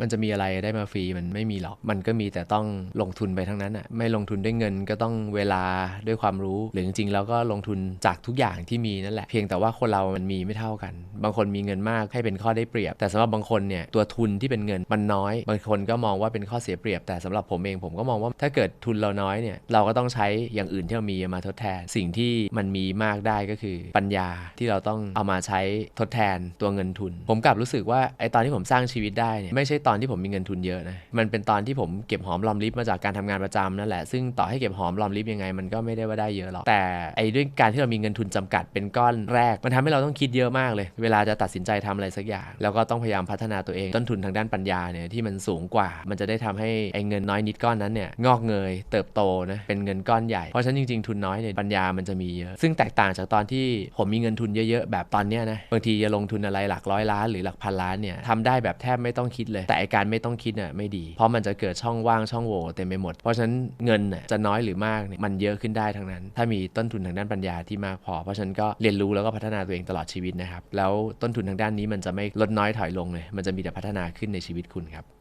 มันจะมีอะไรได้มาฟรีมันไม่มีหรอก มันก็มีแต่ต้องลงทุนไปทั้งนั้นอะไม่ลงทุนด้วยเงินก็ต้องเวลาด้วยความรู้ หรือจริงๆแล้วก็ลงทุนจากทุกอย่างที่มีนั่นแหละ เพียงแต่ว่าคนเรามันมีไม่เท่ากัน บางคนมีเงินมากให้เป็นข้อได้เปรียบ แต่สำหรับบางคนเนี่ยตัวทุนที่เป็นเงินมันน้อย บางคนก็มองว่าเป็นข้อเสียเปรียบ แต่สำหรับผมเองผมก็มองว่าถ้าเกิดทุนเราน้อยเนี่ยเราก็ต้องใช้อย่างอื่นที่เรามีมาทดแทน สิ่งที่มันมีมากได้ก็คือปัญญาที่เราต้องเอามาใช้ทดแทนตัวเงินทุน ผมกลับรู้สึกว่าไอตอนที่ผมสร้างชีวิตได้เนี่ยไม่ใช่ตอนที่ผมมีเงินทุนเยอะนะมันเป็นตอนที่ผมเก็บหอมรอมริบมาจากการทำงานประจำนั่นแหละซึ่งต่อให้เก็บหอมรอมริบยังไงมันก็ไม่ได้ว่าได้เยอะหรอกแต่ไอ้ด้วยการที่เรามีเงินทุนจำกัดเป็นก้อนแรก มันทำให้เราต้องคิดเยอะมากเลย เวลาจะตัดสินใจทำอะไรสักอย่าง แล้วก็ต้องพยายามพัฒนาตัวเองต้นทุนทางด้านปัญญาเนี่ยที่มันสูงกว่า มันจะได้ทำให้ไอ้เงินน้อยนิดก้อนนั้นเนี่ยงอกเงยเติบโตนะเป็นเงินก้อนใหญ่เพราะฉะนั้นจริงๆทุนน้อยเนี่ยปัญญามันจะมีเยอะ ซึ่งแตกต่างจากตอนที่ผมมีเงินทุนเยอะๆแบบตอนเนี้ยนะบางทีจะลงทุนอะไรหลักร้อยล้านหรือหลักพันล้านเนี่ยทำได้แบบแทบไม่ต้องคิดเลยแต่การไม่ต้องคิดน่ะไม่ดี เพราะมันจะเกิดช่องว่างช่องโหว่เต็มไปหมด เพราะฉะนั้นเงินน่ะจะน้อยหรือมากเนี่ยมันเยอะขึ้นได้ทั้งนั้น ถ้ามีต้นทุนทางด้านปัญญาที่มากพอ เพราะฉะนั้นก็เรียนรู้แล้วก็พัฒนาตัวเองตลอดชีวิตนะครับ แล้วต้นทุนทางด้านนี้มันจะไม่ลดน้อยถอยลงเลย มันจะมีแต่พัฒนาขึ้นในชีวิตคุณครับ